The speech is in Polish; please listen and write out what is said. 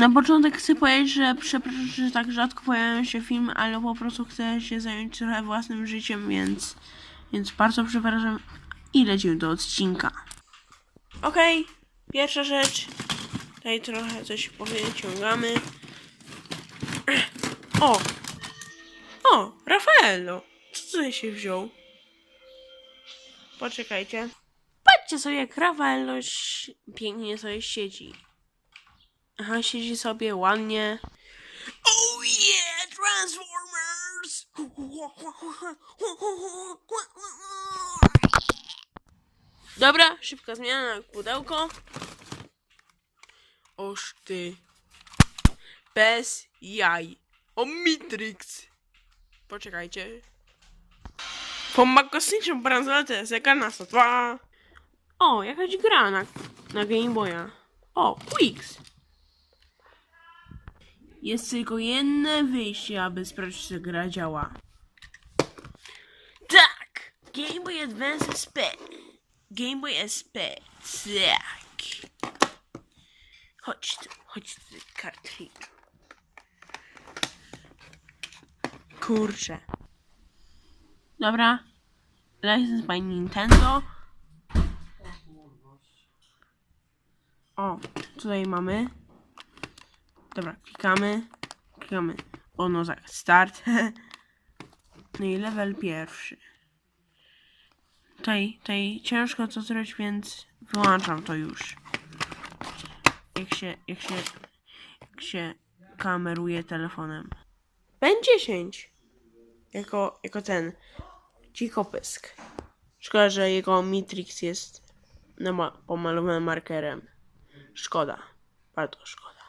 Na początek chcę powiedzieć, że przepraszam, że tak rzadko pojawiają się filmy, ale po prostu chcę się zająć trochę własnym życiem, więc, więc bardzo przepraszam i lecimy do odcinka. Okej, pierwsza rzecz. Tutaj trochę coś powyciągamy. O! O, Rafaello! Co tutaj się wziął? Poczekajcie. Patrzcie sobie, jak Rafaello pięknie sobie siedzi. Aha, siedzi sobie ładnie. Oh yeah, Transformers! Dobra, szybka zmiana na pudełko. Oż ty. Bez jaj. O Matrix. Poczekajcie. Pomba kosmiczną bransoletę Sega na 102. O, jakaś gra na, na Game Boya. O, Quicks. Jest tylko jedno wyjście, aby sprawdzić, czy gra działa. Tak! Game Boy Advance SP. Game Boy SP. Tak. Chodź tu, chodź tu, kartridż. Kurczę. Dobra. License by Nintendo. O, tutaj mamy. Dobra, klikamy. Klikamy. O, no tak, start. No i level pierwszy. Tutaj, tutaj ciężko co zrobić, więc wyłączam to już. Jak się, jak się, jak się kameruje telefonem. Ben 10. Jako, jako ten cikopysk. Szkoda, że jego Matrix jest nama- pomalowany markerem. Szkoda. Bardzo szkoda.